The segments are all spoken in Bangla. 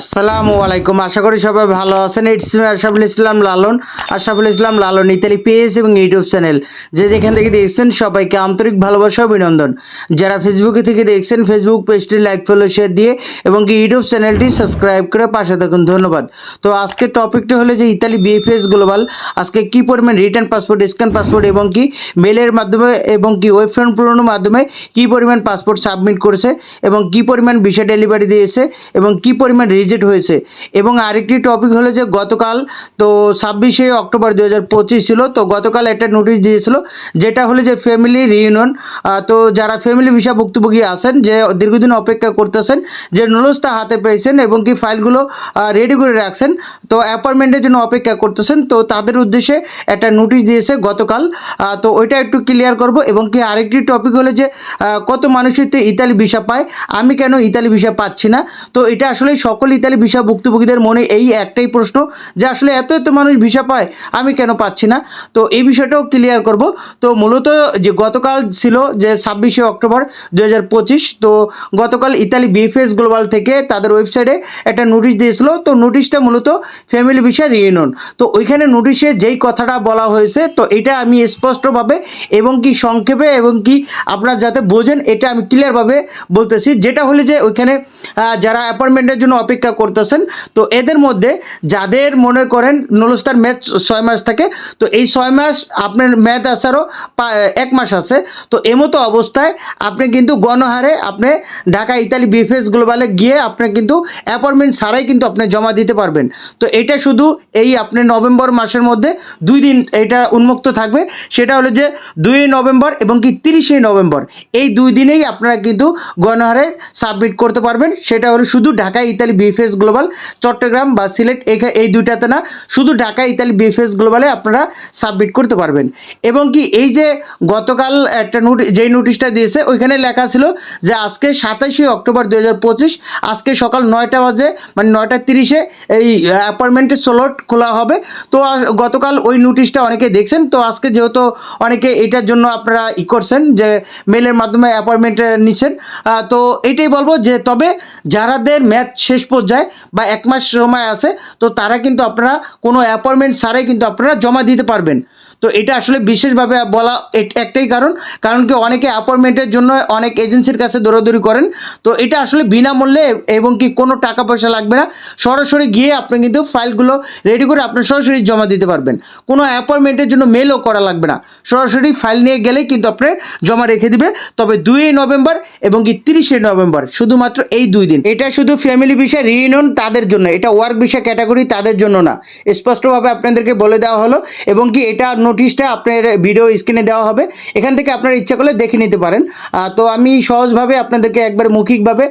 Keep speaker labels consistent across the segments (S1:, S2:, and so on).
S1: আসসালামু আলাইকুম। আশা করি সবাই ভালো আছেন। It's me Ashraful Islam Lalon. Ashraful Islam Lalon Italy page এবং ইউটিউব চ্যানেল। যে যেখান থেকে দেখছেন সবাইকে আন্তরিক ভালোবাসা অভিনন্দন। যারা ফেসবুকে থেকে দেখছেন ফেসবুক পেজটি লাইক ফলো শেয়ার দিয়ে এবং কি ইউটিউব চ্যানেলটি সাবস্ক্রাইব করে পাশে থাকুন। ধন্যবাদ। তো আজকে টপিকটা হলো যে ইতালি বিএফএস গ্লোবাল আজকে কি পরিমাণ রিটার্ন পাসপোর্ট স্ক্যান পাসপোর্ট এবং কি মেলের মাধ্যমে এবং কি ওয়েব ফ্রন্ট পূরণের মাধ্যমে কি পরিমাণ পাসপোর্ট সাবমিট করেছে এবং কি পরিমাণ ভিসা ডেলিভারি দিয়েছে এবং কি পরিমাণ রিজেক্ট হয়েছে। এবং আরেকটি টপিক হলো যে গতকাল তো ছাব্বিশে অক্টোবর দু হাজার পঁচিশ ছিল, তো গতকাল একটা নোটিশ দিয়েছিল, যেটা হলো যে ফ্যামিলি রিউনিয়ন তো যারা ফ্যামিলি ভিসা ভুক্তভোগী আছেন, যে দীর্ঘদিন অপেক্ষা করতেছেন, যে নুলস্তা হাতে পেয়েছেন এবং কি ফাইলগুলো রেডি করে রাখছেন, তো অ্যাপয়েন্টমেন্টের জন্য অপেক্ষা করতেছেন, তো তাদের উদ্দেশ্যে একটা নোটিশ দিয়েছে গতকাল তো ওইটা একটু ক্লিয়ার করব এবং কি আরেকটি টপিক হলো যে কত মানুষই তো ইতালি ভিসা পায়, আমি কেন ইতালি ভিসা পাচ্ছি না, তো এটা আসলে সকল ইতালি ভিসা ভুক্তভোগীদের মনে এই একটাই প্রশ্ন যে আসলে এত এত মানুষ ভিসা পায়, আমি কেন পাচ্ছি না? তো এই বিষয়টাও ক্লিয়ার করব। তো মূলত যে গতকাল ছিল যে ছাব্বিশে অক্টোবর দু হাজার পঁচিশ, তো গতকাল ইতালি বিএফএস গ্লোবাল থেকে তাদের ওয়েবসাইটে একটা নোটিশ দিয়েছিল। তো নোটিশটা মূলত ফ্যামিলি ভিসা রিউনিয়ন তো ওইখানে নোটিশে যেই কথাটা বলা হয়েছে, তো এটা আমি স্পষ্টভাবে এবং কি সংক্ষেপে এবং কি আপনারা যাতে বোঝেন, এটা আমি ক্লিয়ারভাবে বলতেছি। যেটা হলে যে ওইখানে যারা অ্যাপয়েন্টমেন্টের জন্য অপেক্ষা করতেছেন। তো এদের মধ্যে যাদের মনে করেন নলস্তার ম্যাচ ছয় মাস থাকে, তো এই ছয় মাস আপনার ম্যাথ আসারও এক মাস আছে। তো এমতো অবস্থায় আপনি কিন্তু গণহারে আপনি ঢাকা ইতালি বিএফএস গ্লোবালে গিয়ে আপনি কিন্তু অ্যাপয়েন্টমেন্ট ছাড়াই কিন্তু আপনি জমা দিতে পারবেন। তো এটা শুধু এই আপনি নভেম্বর মাসের মধ্যে দুই দিন এটা উন্মুক্ত থাকবে। সেটা হলো যে দুই নভেম্বর এবং কি তিরিশে নভেম্বর, এই দুই দিনেই আপনারা কিন্তু গণহারে সাবমিট করতে পারবেন। সেটা হলো শুধু Dhaka Italy VFS global Chattogram বা সিলেট এই দুইটাতে না শুধু ঢাকা ইতালি বিএফএস গ্লোবালে আপনারা সাবমিট করতে পারবেন। এবং কি এই যে গতকাল একটা নোটিশ যেই নোটিশটা দিয়েছে ওইখানে লেখা ছিল যে আজকে সাতাশে অক্টোবর দু হাজার পঁচিশ আজকে সকাল নয়টা বাজে মানে নয়টা তিরিশে এই অ্যাপয়েন্টমেন্টের স্লট খোলা হবে। তো গতকাল ওই নোটিশটা অনেকে দেখছেন তো আজকে যেহেতু অনেকে এটার জন্য আপনারা ই করছেন যে মেলের মাধ্যমে অ্যাপয়েন্টমেন্ট নিচ্ছেন আহ, তো এটাই বলব যে তবে যারাদের ম্যাচ শেষ পর্যায়ে বা এক মাস সময় আছে, তো তারা কিন্তু আপনারা কোনো অ্যাপয়েন্টমেন্ট ছাড়াই কিন্তু আপনারা জমা দিতে পারবেন। তো এটা আসলে বিশেষভাবে বলা একটাই কারণ। কারণ কি অনেকে অ্যাপয়েন্টমেন্টের জন্য অনেক এজেন্সির কাছে দৌড়াদৌড়ি করেন। তো এটা আসলে বিনামূল্যে এবং কি কোনো টাকা পয়সা লাগবে না। সরাসরি গিয়ে আপনি কিন্তু ফাইলগুলো রেডি করে আপনি সরাসরি জমা দিতে পারবেন। কোনো অ্যাপয়েন্টমেন্টের জন্য মেলও করা লাগবে না। সরাসরি ফাইল নিয়ে গেলেই কিন্তু আপনি জমা রেখে দিবে। তবে দুই নভেম্বর এবং কি তিরিশে নভেম্বর, শুধুমাত্র এই দুই দিন। এটা শুধু ফ্যামিলি ভিসা রিইউনিয়ন তাদের জন্য। এটা ওয়ার্ক ভিসা ক্যাটাগরি তাদের জন্য না। স্পষ্টভাবে আপনাদেরকে বলে দেওয়া হলো। এবং কি এটা নোটিশটা আপনার ভিডিও স্ক্রিনে দেওয়া হবে। এখান থেকে আপনারা ইচ্ছা করলে দেখে নিতে পারেন। তো আমি সহজভাবে আপনাদেরকে একবার মৌখিকভাবে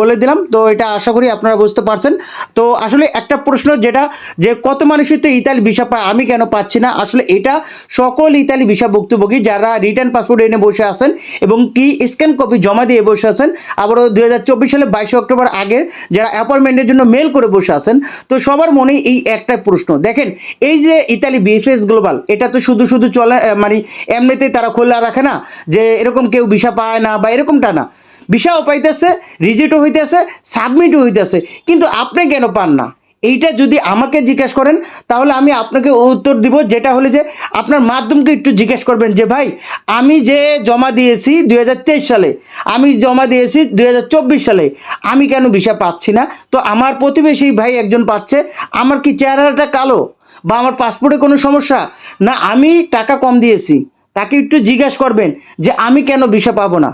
S1: বলে দিলাম। তো এটা আশা করি আপনারা বুঝতে পারছেন। তো আসলে একটা প্রশ্ন যেটা, যে কত মানুষই তো ইতালি ভিসা পায়, আমি কেন পাচ্ছি না? আসলে এটা সকল ইতালি ভিসা ভুক্তভোগী যারা রিটার্ন পাসপোর্ট এনে বসে আছেন এবং কি স্ক্যান কপি জমা দিয়ে বসে আছেন, আবারও দু হাজার চব্বিশ সালে বাইশে অক্টোবর আগের যারা অ্যাপয়েন্টমেন্টের জন্য মেল করে বসে আছেন, তো সবার মনেই এই একটা প্রশ্ন। দেখেন, এই যে ইতালি বিএফএস গ্লোবাল এটা তো শুধু শুধু চলে মানে এমনিতেই তারা খোলা রাখে না, যে এরকম কেউ ভিসা পায় না বা এরকমটা না। ভিসাও পাইতেছে রিজেক্টও হইতেছে, সাবমিটও হইতেছে, কিন্তু আপনি কেন পান না? এইটা যদি আমাকে জিজ্ঞেস করেন, তাহলে আমি আপনাকে উত্তর দিব, যেটা হলে যে আপনার মাধ্যমকে একটু জিজ্ঞেস করবেন যে, ভাই, আমি যে জমা দিয়েছি দু হাজার তেইশ সালে, আমি জমা দিয়েছি দুই হাজার চব্বিশ সালে, আমি কেন ভিসা পাচ্ছি না? তো আমার প্রতিবেশী ভাই একজন পাচ্ছে, আমার কি চেহারাটা কালো বা আমার পাসপোর্টে কোনো সমস্যা? না, আমি টাকা কম দিয়েছি। তাকে একটু জিজ্ঞেস করবেন যে, আমি কেন ভিসা পাবো না?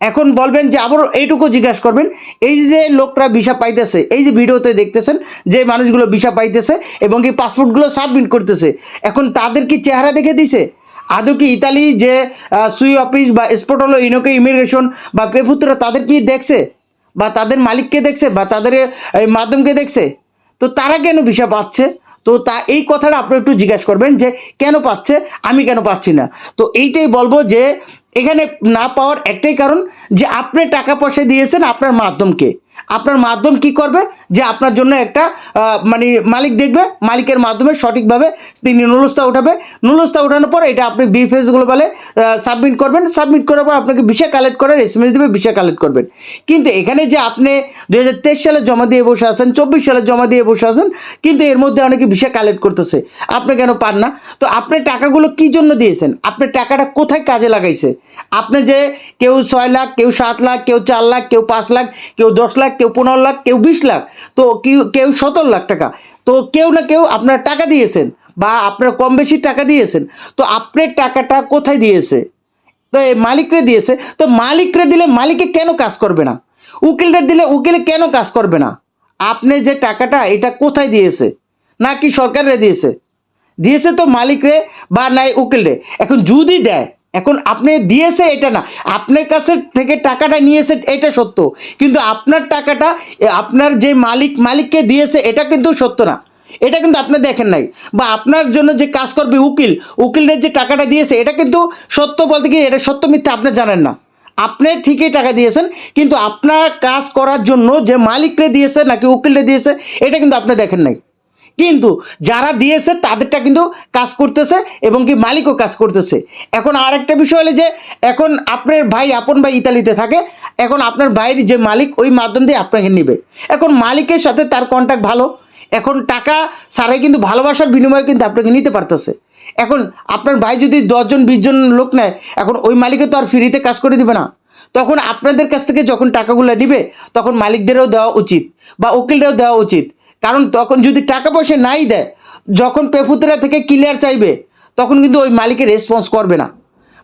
S1: এখন বলবেন যে আবার এইটুকু জিজ্ঞাসা করবেন, এই যে লোকরা ভিসা পাইতেছে, এই যে ভিডিওতে দেখতেছেন যে মানুষগুলো ভিসা পাইতেছে এবং কি পাসপোর্টগুলো সাবমিট করতেছে, এখন তাদের কি চেহারা দেখে দিছে? আদৌ কি ইতালি যে সুই অফিস বা স্পোর্টলো ইনোকে ইমিগ্রেশন বা পেফুত্রা তাদের কি দেখছে? বা তাদের মালিককে দেখছে? বা তাদের মাধ্যমকে দেখছে? তো তারা কেন ভিসা পাচ্ছে? তো তা, এই কথাটা আপনি একটু জিজ্ঞাসা করবেন যে কেন পাচ্ছে? আমি কেন পাচ্ছি না? তো এইটাই বলব যে এখানে না পাওয়ার একটাই কারণ যে আপনি টাকা পয়সা দিয়েছেন আপনার মাধ্যমকে। আপনার মাধ্যম কি করবে? যে আপনার জন্য একটা মানে মালিক দেখবে, মালিকের মাধ্যমে সঠিকভাবে তিনি নুলস্তা উঠাবে। নুলস্তা উঠানোর পর এটা আপনি বিফেস বলে সাবমিট করবেন। সাবমিট করার পর আপনাকে ভিসা কালেক্ট করার এসএমএস দেবে, ভিসা কালেক্ট করবেন। কিন্তু এখানে যে আপনি দু হাজার তেইশ সালে জমা দিয়ে বসে আছেন, চব্বিশ সালে জমা দিয়ে বসে আছেন, কিন্তু এর মধ্যে অনেকে ভিসা কালেক্ট করতেছে। আপনি কেন পান না? তো আপনি টাকাগুলো কি জন্য দিয়েছেন? আপনি টাকাটা কোথায় কাজে লাগাইছে? আপনি যে কেউ ছয় লাখ, কেউ সাত লাখ, কেউ চার লাখ, কেউ পাঁচ লাখ, কেউ দশ লাখ, কেউ পনেরো লাখ, কেউ বিশ লাখ, তো কেউ কেউ সতেরো লাখ টাকা। তো কেউ না কেউ আপনার টাকা দিয়েছেন বা আপনার কম বেশি টাকা দিয়েছেন। তো আপনার টাকাটা কোথায় দিয়েছে? তো এই মালিকরে দিয়েছে। তো মালিকরে দিলে মালিকে কেন কাজ করবে না? উকিলরে দিলে উকিলে কেন কাজ করবে না? আপনি যে টাকাটা এটা কোথায় দিয়েছে? নাকি সরকারে দিয়েছে? দিয়েছে তো মালিকরে বা নাই উকিলরে। এখন যদি দেয় এখন আপনি দিয়েছে এটা না। আপনার কাছে থেকে টাকাটা নিয়েছে এটা সত্য। কিন্তু আপনার টাকাটা আপনার যে মালিক, মালিককে দিয়েছে এটা কিন্তু সত্য না। এটা কিন্তু আপনি দেখেন নাই। বা আপনার জন্য যে কাজ করবে উকিল, উকিলের যে টাকাটা দিয়েছে এটা কিন্তু সত্য বলতে কি এটা সত্য মিথ্যা আপনি জানেন না। আপনি ঠিকই টাকা দিয়েছেন, কিন্তু আপনার কাজ করার জন্য যে মালিকরে দিয়েছে নাকি উকিলরে দিয়েছে, এটা কিন্তু আপনি দেখেন নাই। কিন্তু যারা দিয়েছে তাদেরটা কিন্তু কাজ করতেছে এবং কি মালিকও কাজ করতেছে। এখন আর একটা বিষয় হলো যে, এখন আপনার ভাই আপন ভাই ইতালিতে থাকে, এখন আপনার ভাইয়ের যে মালিক, ওই মাধ্যম দিয়ে আপনাকে নেবে। এখন মালিকের সাথে তার কন্ট্যাক্ট ভালো, এখন টাকা সারাই কিন্তু ভালোবাসার বিনিময়ে কিন্তু আপনাকে নিতে পারতেছে। এখন আপনার ভাই যদি দশজন, বিশজন লোক নেয়, এখন ওই মালিকে তো আর ফ্রিতে কাজ করে দিবে না। তখন আপনাদের কাছ থেকে যখন টাকাগুলো নিবে, তখন মালিকদেরও দেওয়া উচিত বা উকিলরাও দেওয়া উচিত। কারণ তখন যদি টাকা পয়সা নাই দেয়, যখন পেফুতরা থেকে ক্লিয়ার চাইবে, তখন কিন্তু ওই মালিকে রেসপন্স করবে না।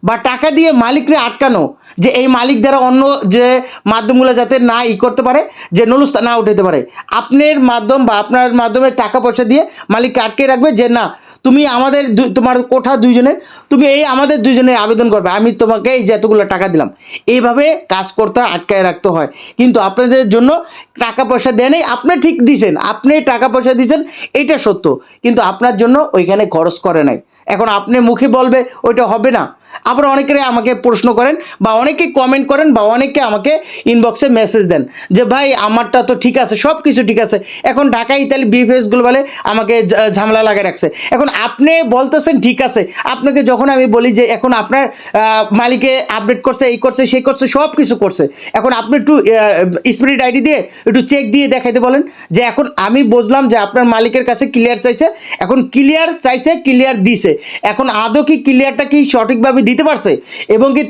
S1: বা টাকা দিয়ে মালিকরে আটকানো, যে এই মালিক দ্বারা অন্য যে মাধ্যমগুলো যাতে না ই করতে পারে, যে নলুস্তা না উঠাতে পারে। আপনার মাধ্যম বা আপনার মাধ্যমে টাকা পয়সা দিয়ে মালিককে আটকে রাখবে যে না তুমি আমাদের তোমার কোঠা দুইজনের তুমি এই আমাদের দুইজনের আবেদন করবে। আমি তোমাকে এই যে এতগুলো টাকা দিলাম এইভাবে কাজ করতে হয়, আটকায় রাখতে হয়। কিন্তু আপনাদের জন্য টাকা পয়সা দেয় নেই আপনি ঠিক দিছেন আপনি টাকা পয়সা দিয়েছেন এইটা সত্য। কিন্তু আপনার জন্য ওইখানে খরচ করে নাই। এখন আপনি মুখে বলবে ওইটা হবে না। আবার অনেকে আমাকে প্রশ্ন করেন বা অনেকে কমেন্ট করেন বা অনেকে আমাকে ইনবক্সে মেসেজ দেন যে ভাই আমারটা তো ঠিক আছে সব কিছু ঠিক আছে। এখন ঢাকা ইতালি বিফএস বলে আমাকে ঝামেলা লাগিয়ে রাখছে। এখন আপনি বলতেছেন, ঠিক আছে। আপনাকে যখন আমি বলি যে, এখন আপনার মালিকে আপডেট করছে, এই করছে সেই করছে সব কিছু করছে। এখন আপনি একটু স্পিরিট আইডি দিয়ে একটু চেক দিয়ে দেখাইতে বলেন যে, এখন আমি বুঝলাম যে আপনার মালিকের কাছে ক্লিয়ার চাইছে। এখন ক্লিয়ার চাইছে ক্লিয়ার দিছে। এখন আদৌ কি ক্লিয়ারটা কি সঠিকভাবে দিতে পারছে? এবং কি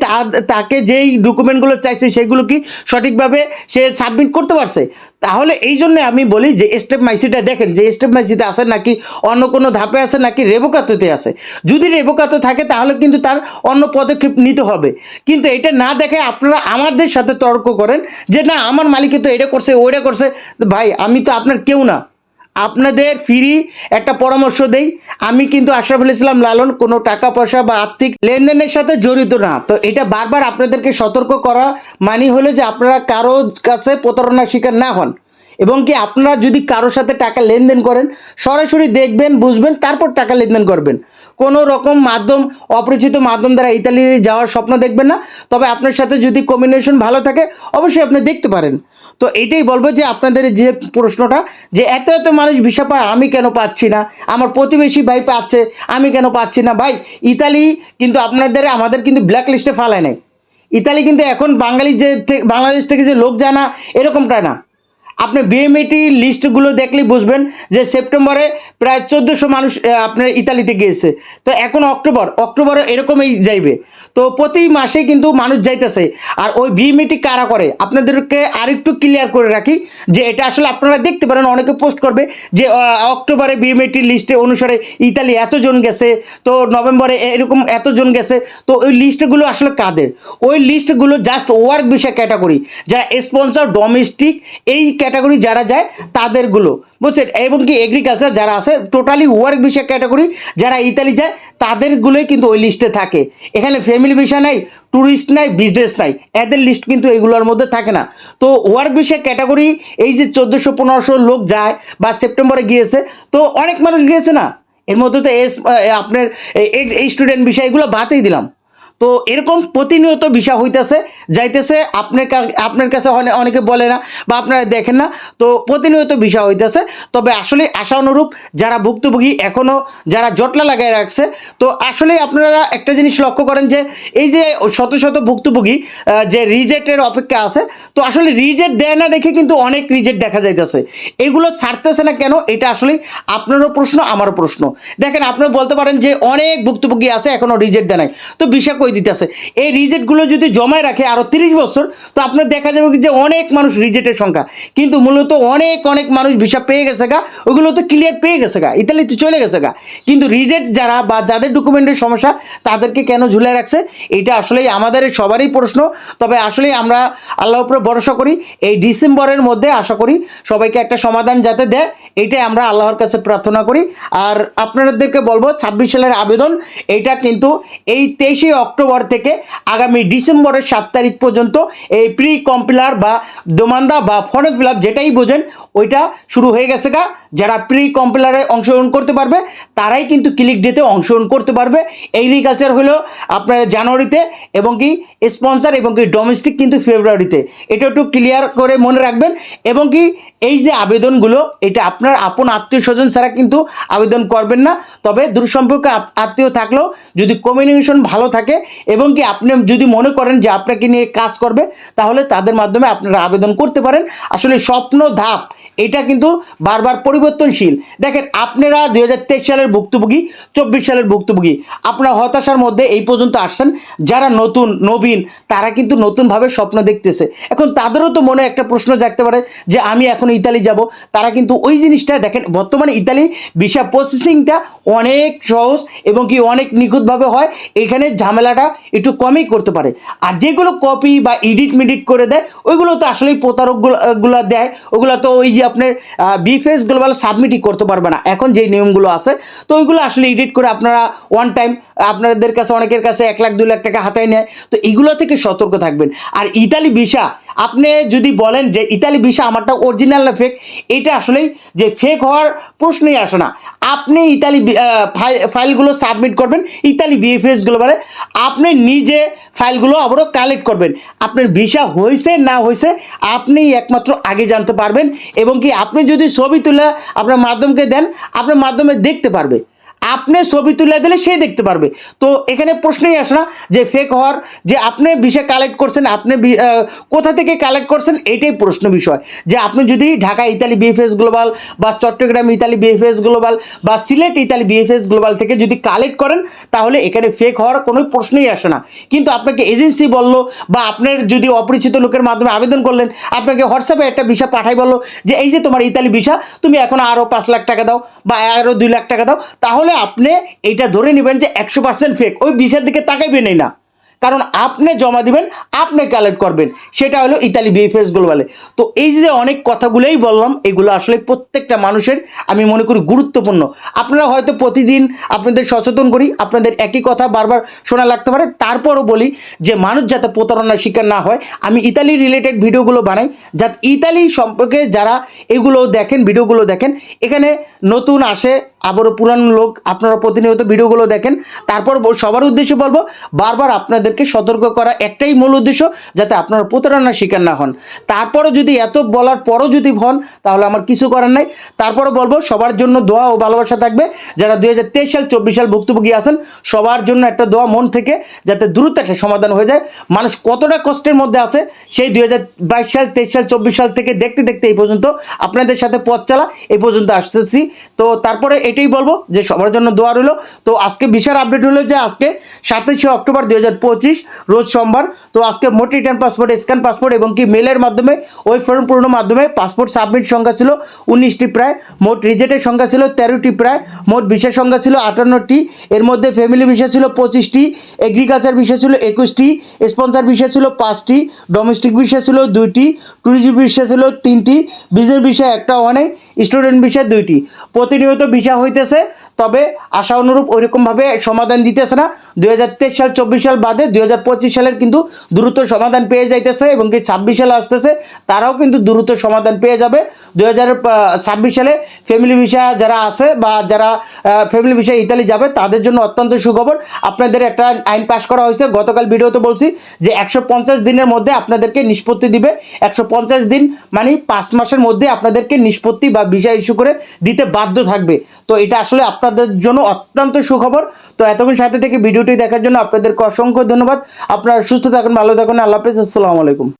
S1: তাকে যেই ডকুমেন্টগুলো চাইছে, সেগুলো কি সঠিকভাবে সে সাবমিট করতে পারছে? তাহলে এই জন্য আমি বলি যে স্টেপ মাইসিটা দেখেন, যে স্টেপ মাইসিতে আছে নাকি অন্য কোনো ধাপে আছে নাকি রেবোকাততে আছে। যদি রেবোকাত থাকে, তাহলে কিন্তু তার অন্য পদক্ষেপ নিতে হবে। কিন্তু এটা না দেখে আপনারা আমাদের সাথে তর্ক করেন যে, না, আমার মালিকে তো এটা করছে, ওইটা করছে। ভাই, আমি তো আপনার কেউ না। আপনাদের ফ্রি একটা পরামর্শ দেই। আমি কিন্তু আশরাফুল ইসলাম লালন কোনো টাকা পয়সা বা আর্থিক লেনদেনের সাথে জড়িত না। তো এটা বারবার আপনাদেরকে সতর্ক করা মানে হলো যে, আপনারা কারও কাছে প্রতারণার শিকার না হন। এবং কি আপনারা যদি কারোর সাথে টাকা লেনদেন করেন, সরাসরি দেখবেন, বুঝবেন, তারপর টাকা লেনদেন করবেন। কোনো রকম মাধ্যম, অপরিচিত মাধ্যম দ্বারা ইতালি যাওয়ার স্বপ্ন দেখবেন না। তবে আপনার সাথে যদি কম্বিনেশন ভালো থাকে, অবশ্যই আপনি দেখতে পারেন। তো এটাই বলব যে আপনাদের যে প্রশ্নটা, যে এত এত মানুষ ভিসা পায়, আমি কেন পাচ্ছি না? আমার প্রতিবেশী ভাই পাচ্ছে, আমি কেন পাচ্ছি না? ভাই, ইতালি কিন্তু আপনাদের, আমাদের কিন্তু ব্ল্যাক লিস্টে ফালায় নাই। ইতালি কিন্তু এখন বাঙালি যে বাংলাদেশ থেকে যে লোক জানা এরকমটা না। আপনি বিএমএটি লিস্টগুলো দেখলেই বুঝবেন যে সেপ্টেম্বরে প্রায় চোদ্দোশো মানুষ আপনার ইতালিতে গিয়েছে। তো এখন অক্টোবর অক্টোবরে এরকমই যাইবে। তো প্রতি মাসে কিন্তু মানুষ যাইতেছে। আর ওই বিএমএটি কারা করে? আপনাদেরকে আরেকটু ক্লিয়ার করে রাখি যে এটা আসলে আপনারা দেখতে পারেন, অনেকে পোস্ট করবে যে অক্টোবরে বিএমএটি লিস্টে অনুসারে ইতালি এতজন গেছে, তো নভেম্বরে এরকম এতজন গেছে, তো ওই লিস্টগুলো আসলে কাদের? ওই লিস্টগুলো জাস্ট ওয়ার্ক বিষয় ক্যাটাগরি যারা স্পন্সর ডোমেস্টিক এই ক্যাটাগরি যারা যায় তাদেরগুলো। বুঝছেন? এবং কি এগ্রিকালচার যারা আছে টোটালি ওয়ার্ক বিষয় ক্যাটাগরি যারা ইতালি যায়, তাদেরগুলোই কিন্তু ওই লিস্টে থাকে। এখানে ফ্যামিলি বিষয় নাই ট্যুরিস্ট নাই বিজনেস নাই। এদের লিস্ট কিন্তু এগুলোর মধ্যে থাকে না। তো ওয়ার্ক বিষয় ক্যাটাগরি এই যে চোদ্দোশো পনেরোশো লোক যায় বা সেপ্টেম্বরে গিয়েছে, তো অনেক মানুষ গিয়েছে না? এর মধ্যে তো এস আপনার এই- স্টুডেন্ট বিষয় এগুলো দিলাম। তো এরকম প্রতিনিয়ত ভিসা হইতেছে, যাইতেছে আপনার আপনার কাছে অনে- অনেকে বলে না বা আপনারা দেখেন না, তো প্রতিনিয়ত ভিসা হইতেছে। তবে আসলে আশা অনুরূপ যারা ভুক্তভোগী এখনও যারা জটলা লাগাই রাখছে, তো আসলে আপনারা একটা জিনিস লক্ষ্য করেন যে, এই যে শত শত ভুক্তভোগী যে রিজেক্টের অপেক্ষা আছে, তো আসলে রিজেক্ট দেয় না দেখে কিন্তু অনেক রিজেক্ট দেখা যাইতেছে। এগুলো ছাড়তেছে না কেন? এটা আসলে আপনারও প্রশ্ন, আমারও প্রশ্ন। দেখেন আপনি বলতে পারেন যে অনেক ভুক্তভোগী আছে এখনও রিজেক্ট দেয় নাই। তো ভিসা কই দিতেছে এই রিজেক্টগুলো যদি জমায় রাখে আরও তিরিশ বছর, তো আপনার দেখা যাবে যে অনেক মানুষ রিজেক্টের সংখ্যা। কিন্তু মূলত অনেক অনেক মানুষ ভিসা পেয়ে গেছে গা, ওগুলো তো ক্লিয়ার পেয়ে গেছে গা ইতালিতে চলে গেছে গা। কিন্তু রিজেক্ট যারা বা যাদের ডকুমেন্টের সমস্যা, তাদেরকে কেন ঝুলে রাখছে? এটা আসলেই আমাদের সবারই প্রশ্ন। তবে আসলে আমরা আল্লাহর উপরে ভরসা করি। এই ডিসেম্বরের মধ্যে আশা করি সবাইকে একটা সমাধান যাতে দেয়। এইটাই আমরা আল্লাহর কাছে প্রার্থনা করি। আর আপনাদেরকে বলব, ছাব্বিশ সালের আবেদন, এটা কিন্তু এই তেইশে অক্টোবর থেকে আগামী ডিসেম্বরের সাত তারিখ পর্যন্ত এই প্রি কম্পিলার বা দোমান্দা বা ফর্ম ফিল আপ যেটাই বোঝেন, ওইটা শুরু হয়ে গেছে গা। যারা প্রি কম্পিলারে অংশগ্রহণ করতে পারবে, তারাই কিন্তু ক্লিক ডেতে অংশগ্রহণ করতে পারবে। এগ্রিকালচার হলো আপনার জানুয়ারিতে এবং কি স্পন্সর এবং কি ডোমেস্টিক কিন্তু ফেব্রুয়ারিতে এটা একটু ক্লিয়ার করে মনে রাখবেন। এবং কি এই যে আবেদনগুলো, এটা আপনার আপন আত্মীয় স্বজন ছাড়া কিন্তু আবেদন করবেন না। তবে দূরসম্পর্কে আপ- আত্মীয় থাকলেও যদি কমিউনিকেশন ভালো থাকে এবং কি আপনি যদি মনে করেন যে আপনাকে নিয়ে কাজ করবে, তাহলে তাদের মাধ্যমে আপনারা আবেদন করতে পারেন। আসলে স্বপ্ন ধাপ এটা কিন্তু বারবার পরিবর্তনশীল। দেখেন, আপনারা দুই হাজার তেইশ সালের ভুক্তভোগী, চব্বিশ সালের ভুক্তভোগী, আপনারা হতাশার মধ্যে এই পর্যন্ত আসছেন। যারা নতুন, নবীন, তারা কিন্তু নতুনভাবে স্বপ্ন দেখতেছে। এখন তাদেরও তো মনে একটা প্রশ্ন জাগতে পারে যে, আমি এখন ইতালি যাব। তারা কিন্তু ওই জিনিসটা দেখেন, বর্তমানে ইতালি ভিসা প্রসেসিংটা অনেক সহজ এবং কি অনেক নিখুঁতভাবে হয়। এখানে ঝামেলাটা একটু কমই করতে পারে। আর যেগুলো কপি বা এডিট মিডিট করে দেয়, ওইগুলো তো আসলেই প্রতারকগুলো, গুলো দেয়। ওগুলো তো ওই যে আপনার বিফেস গ্লোবাল সাবমিটই করতে পারবে না। এখন যেই নিয়মগুলো আছে, তো ওইগুলো আসলে এডিট করে আপনারা ওয়ান টাইম আপনাদের কাছে, অনেকের কাছে এক লাখ, দুই লাখ টাকা হাতায় নেয়। তো এগুলো থেকে সতর্ক থাকবেন। আর ইতালি ভিসা, আপনি যদি বলেন যে ইতালি ভিসা আমারটা অরিজিনাল না ফেক এটা আসলেই যে ফেক হওয়ার প্রশ্নই আসে না। আপনি ইতালি ফাইল- ফাইলগুলো সাবমিট করবেন, ইতালি বিএফএস বলে। আপনি নিজে ফাইলগুলো আবারও কালেক্ট করবেন। আপনার ভিসা হয়েছে, না হয়েছে আপনি একমাত্র আগে জানতে পারবেন এবং কি আপনি যদি ছবি তুলে আপনার মাধ্যমকে দেন, আপনার মাধ্যমে দেখতে পারবে। আপনি ছবি তুলে দিলে সে দেখতে পারবে। তো এখানে প্রশ্নই আসে না যে ফেক হওয়ার, যে আপনি ভিসা কালেক্ট করছেন, আপনি কোথা থেকে কালেক্ট করছেন, এটাই প্রশ্ন বিষয়। যে আপনি যদি ঢাকা ইতালি বিএফএস গ্লোবাল বা চট্টগ্রাম ইতালি বিএফএস গ্লোবাল বা সিলেট ইতালি বিএফএস গ্লোবাল থেকে যদি কালেক্ট করেন, তাহলে এখানে ফেক হওয়ার কোনো প্রশ্নই আসে না। কিন্তু আপনাকে এজেন্সি বলল বা আপনার যদি অপরিচিত লোকের মাধ্যমে আবেদন করলেন, আপনাকে হোয়াটসঅ্যাপে একটা ভিসা পাঠাই বলল যে, এই যে তোমার ইতালি ভিসা, তুমি এখন আরও পাঁচ লাখ টাকা দাও বা আরও দুই লাখ টাকা দাও। তাহলে আপনি এইটা ধরে নেবেন যে একশো পার্সেন্ট ফেক ওই ভিসার দিকে তাকাইবেনই না। কারণ আপনি জমা দিবেন, আপনি কালেক্ট করবেন। সেটা হলো ইতালি বিএফএস গ্লোবালে তো এই যে অনেক কথাগুলোই বললাম, এগুলো আসলে প্রত্যেকটা মানুষের, আমি মনে করি, গুরুত্বপূর্ণ। আপনারা হয়তো প্রতিদিন আপনাদের সচেতন করি, আপনাদের একই কথা বারবার শোনা লাগতে পারে। তারপরও বলি যে মানুষ যাতে প্রতারণার শিকার না হয়, আমি ইতালি রিলেটেড ভিডিওগুলো বানাই। যাতে ইতালি সম্পর্কে যারা এগুলো দেখেন, ভিডিওগুলো দেখেন, এখানে নতুন আসে আবারও পুরানো লোক আপনারা প্রতিনিয়ত ভিডিওগুলো দেখেন। তারপর সবার উদ্দেশ্য বলব, বারবার আপনাদেরকে সতর্ক করা একটাই মূল উদ্দেশ্য যাতে আপনারা প্রতারণার শিকার না হন। তারপরও যদি এত বলার পরও যদি হন, তাহলে আমার কিছু করার নাই। তারপরও বলব, সবার জন্য দোয়া ও ভালোবাসা থাকবে। যারা দুই হাজার তেইশ সাল, চব্বিশ সাল ভুক্তভোগী আছেন, সবার জন্য একটা দোয়া মন থেকে যাতে দ্রুত একটা সমাধান হয়ে যায়। মানুষ কতটা কষ্টের মধ্যে আছে, সেই দুই হাজার বাইশ সাল, তেইশ সাল, চব্বিশ সাল থেকে দেখতে দেখতে এই পর্যন্ত আপনাদের সাথে পথ চালা এই পর্যন্ত আসতেছি। তো তারপরে এটাই বলব যে সবার জন্য দোয়া রইল। তো আজকে বিশাল আপডেট হলো যে আজকে সাতাশে অক্টোবর দুই হাজার পঁচিশ, রোজ সোমবার। তো আজকে মোট রিটার্ন পাসপোর্ট স্ক্যান পাসপোর্ট এবং কি মেলের মাধ্যমে, ওই ফর্ম পূরণের মাধ্যমে পাসপোর্ট সাবমিট সংখ্যা ছিল উনিশটি প্রায়, মোট রিজেক্টের সংখ্যা ছিল তেরোটি প্রায়, মোট ভিসার সংখ্যা ছিল আটান্নটি। এর মধ্যে ফ্যামিলি ভিসা ছিল পঁচিশটি এগ্রিকালচার ভিসা ছিল একুশটি স্পন্সর ভিসা ছিল পাঁচটি ডোমেস্টিক ভিসা ছিল দুইটি ট্যুরিজম ভিসা ছিল তিনটি বিজনেস ভিসা একটা অনেক স্টুডেন্ট ভিসা দুইটি। প্রতিনিয়ত ভিসা হইতেছে তবে আশা অনুরূপ ওইরকমভাবে সমাধান দিতেছে না। দুই হাজার তেইশ সাল, চব্বিশ সাল বাদে দুই হাজার পঁচিশ সালের কিন্তু দ্রুত সমাধান পেয়ে যাইতেছে এবং কি ছাব্বিশ সালে আসতেছে, তারাও কিন্তু দ্রুত সমাধান পেয়ে যাবে। দুই হাজার ছাব্বিশ সালে ফ্যামিলি ভিসা যারা আছে বা যারা ফ্যামিলি ভিসা ইতালি যাবে, তাদের জন্য অত্যন্ত সুখবর। আপনাদের একটা আইন পাশ করা হয়েছে, গতকাল ভিডিওতে বলছি যে একশো পঞ্চাশ দিনের মধ্যে আপনাদেরকে নিষ্পত্তি দিবে। একশো পঞ্চাশ দিন মানে পাঁচ মাসের মধ্যে আপনাদেরকে নিষ্পত্তি বা ভিসা ইস্যু করে দিতে বাধ্য থাকবে। তো এটা আসলে আপনাদের জন্য অত্যন্ত সুখবর। তো এতক্ষণ সাথে থেকে ভিডিওটি দেখার জন্য আপনাদেরকে অসংখ্য ধন্যবাদ। আপনারা সুস্থ থাকুন, ভালো থাকুন, আল্লাহ হাফেজ, আসসালামু আলাইকুম।